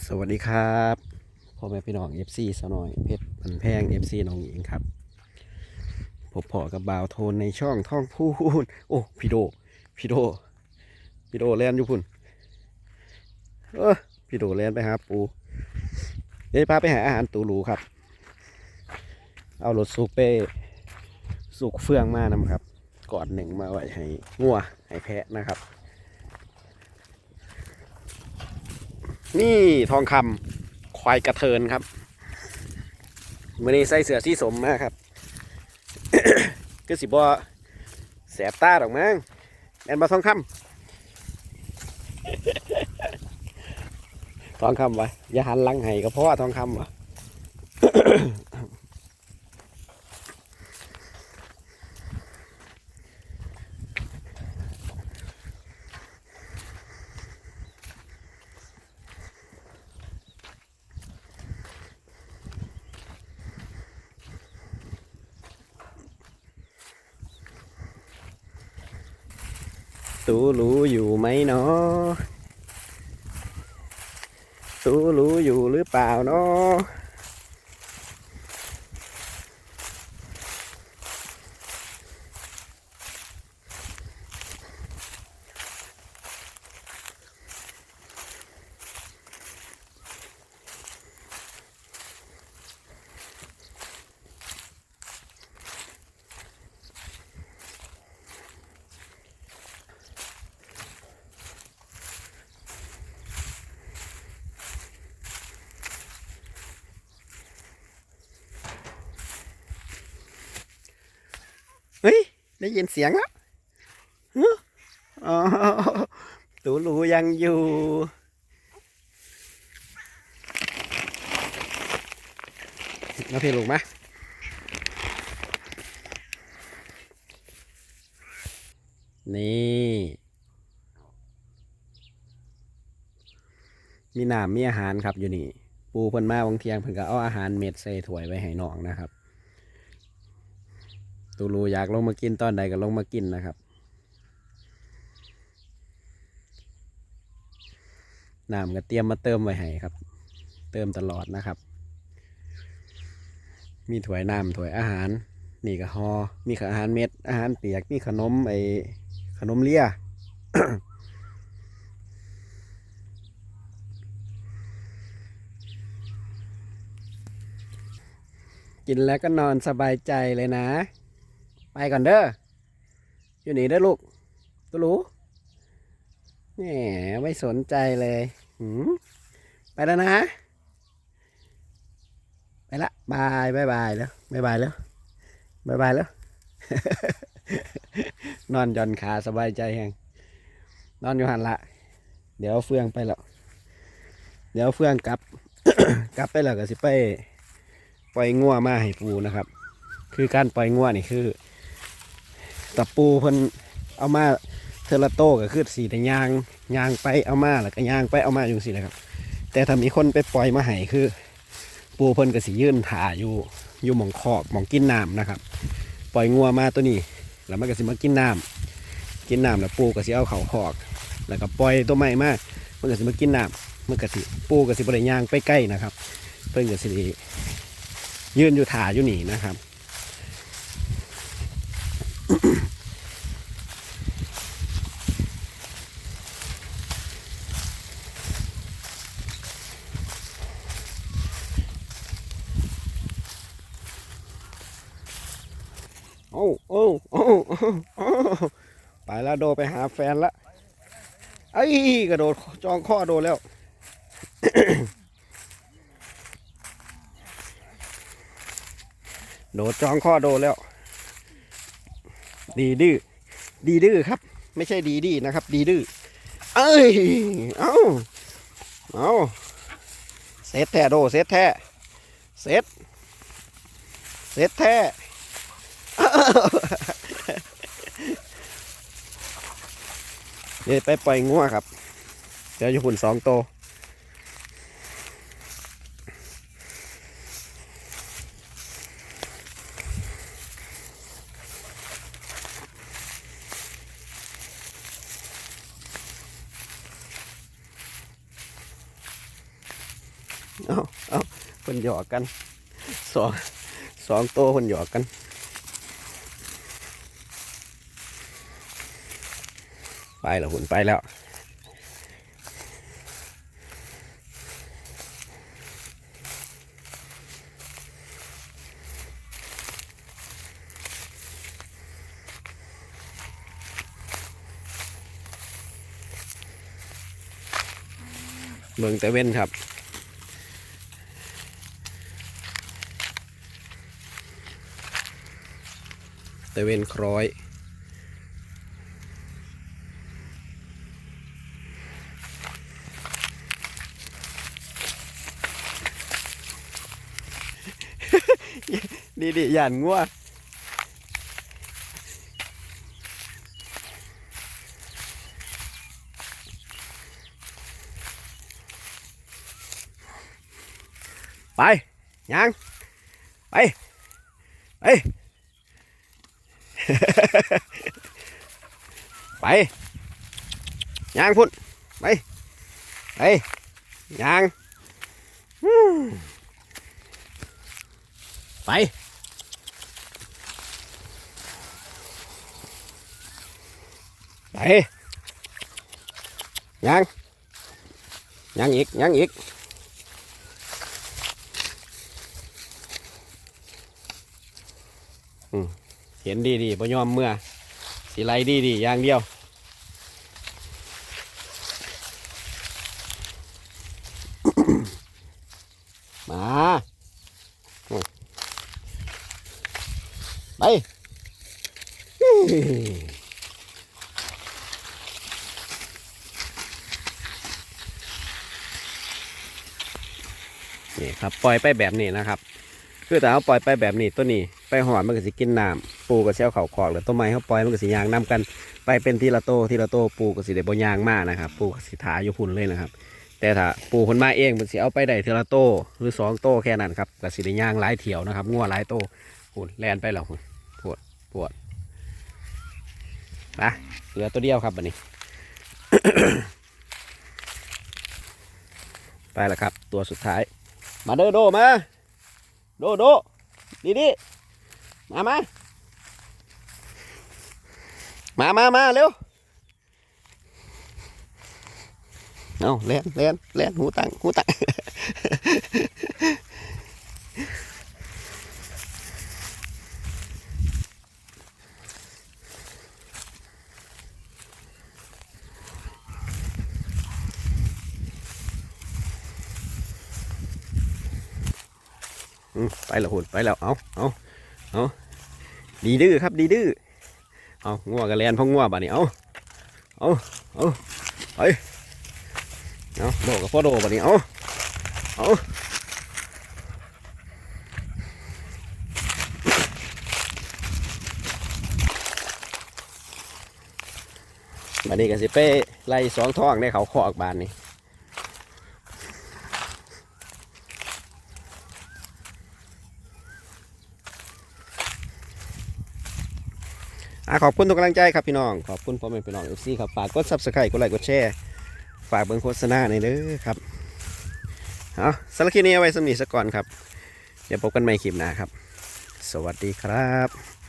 สวัสดีครับพ่อแม่พี่น้อง FC สาวน้อยเพชรพันแพง FC น้องหญิงครับพบพอกับบ่าวโทนในช่องท่องพูนโอ้พี่โดพี่โดพี่โดแลนอยู่พุ่นเออพี่โดแลนไปหาปูเดี๋ยวพาไปหาอาหารตูหรูครับ เอารถสูเป้สุกเฟืองมานำครับก่อนหนึ่งมาไว้ให้งัวให้แพะนะครับ นี่ทองคำควายกระเทินครับมื่อนี้ใส่เสื้อที่สมมากครับก็สิบ่แสบตาดอกมั้งแอนมาทองคำทองคำวะอย่าหันหลังให้ก็เพราะว่าทองคำวะ ตูรู้อยู่ไหมเนาะตูรู้อยู่หรือเปล่าเนาะเฮ้ย ได้ยินเสียงแล้วฮะอ๋อตูรูยังอยู่ มาพี่ลูกมานี่ มีน้ำมีอาหารครับอยู่นี่ ปูเพิ่นมาบางเทียงเพิ่นก็เอาอาหารเม็ดใส่ถ้วยไว้ให้น้องนะครับ ตูรูอยากลงมากินตอนใดก็ลงมากินนะครับน้ำก็เตรียมมาเติมไว้ให้ครับ เติมตลอดนะครับ มีถ้วยน้ำถ้วยอาหาร นี่ก็ฮอมีอาหารเม็ด อาหารเปียก มีขนมไอขนมเลียกินแล้วก็นอนสบายใจเลยนะ ไปก่อนเด้อ อยู่นี่เด้อลูกตัวรู้แหมไม่สนใจเลยหืมไปแล้วนะ ไปละบายบายบายแล้วบายบายแล้วบายบายแล้ว นอนย่อนขาสบายใจแฮงนอนอยู่หันละ เดี๋ยวเฟืองไปแล้ว เดี๋ยวเฟืองกลับ กลับไปแล้วก็สิไปปล่อยงัวมาให้ปูนะครับ คือการปล่อยงัวนี่คือ ตะปูเพิ่นเอามาเทอละโตก็คือสีแต่ยางยางไปเอามาแล้วก็ยางไปเอามาอยู่สินะครับ แต่ถ้ามีคนไปปล่อยมาให้คือ ปูเพิ่นก็สิยื่นถ่าอยู่อยู่หมองขอบหมองกินน้ำนะครับ ปล่อยงัวมาตัวนี้ แล้วมันก็สิมากินน้ำกินน้ำแล้วปูก็สิเอาเขาขอกแล้วก็ปล่อยตัวใหม่มามันก็สิมากินน้ำมันก็สิปูก็สิบริยางไปใกล้นะครับ เพิ่นก็สิยืนอยู่ถ่าอยู่นี่นะครับ โอ้โอ้โอ้โอ้โอ้ ไปแล้วโดไปหาแฟนละไอ้กระโดดจองข้อโดแล้ว โดดจองข้อโดแล้ว ดีดื้อดีดื้อครับ ไม่ใช่ดีดีนะครับ ดีดื้อเอ้ยเอาเอาเซตแท้โดเซตแท้เซตเซตแท้ เดี๋ยวไปปล่อยงัวครับ เดี๋ยวอยู่หุ่นสองโตเอาเอาคนหยอกกันสองสองโตคนหยอกกัน ไปแล้วหุ่นไปแล้ว เมืองต่เว้นครับต่เว้นคล้อย ดีดีๆย่านงัวไปยังไปไป ไปยังพุ่นไปไปยังไป ไปยังยังอีกยังอีกเห็นดีดีๆบ่ยอมเมื่อ สีไลดีดีอย่างเดียวมาไป นี่ครับปล่อยไปแบบนี้นะครับ คือแต่เขาปล่อยไปแบบนี้ตัวนี้ไปหอดมันก็สิกินน้ำปูกับเชี่ยวเข่าคอกแล้วต้นไม้เขาปล่อยมันก็สิยางน้กัน ไปเป็นทีละโตทีละโตปูก็สิได้บ่ยางมากนะครับ ปูก็สิถาอยู่พุ่นเลยนะครับ แต่ถ้าปูคนมาเองมันสิเอาไปได้ทีละโตหรือสองโตแค่นั้นครับก็สิได้ยางหลายเที่ยวนะครับงัวหลายโตพุ่นแลนไปแล้วพุ่นปวดปวดนะเหลือตัวเดียวครับบันนี้ ไปแล้วครับ ตัวสุดท้าย มาเด้อโดมาโดโดดีดีมามามามามาเร็วเอาเล่นเล่นเล่นหูตังหูตัง ไปแล้วหุ่นไปแล้วเอาเอาเอาดีดื้อครับดีดื้อเอางัวกระแลนพ่องัวบ่านี่เอาเอาเอาไปเอาโดกับพ่อโดบ่านี่เอาเอาบันนี้ก็สิไปไล่สองท้องในเขาขอกบานนี่ อะขอบคุณทุกกำลังใจครับพี่น้อง ขอบคุณพ่อแม่พี่น้องเอฟซีครับ ฝากกดซับสไครต์กดไลค์กดแชร์ ฝากเบิ่งโฆษณาในอยเด้อครับ เอาสารคดีนี้เอาไว้สำนีสักก่อนครับ เดี๋ยวพบกันใหม่คลิปหน้าครับ สวัสดีครับ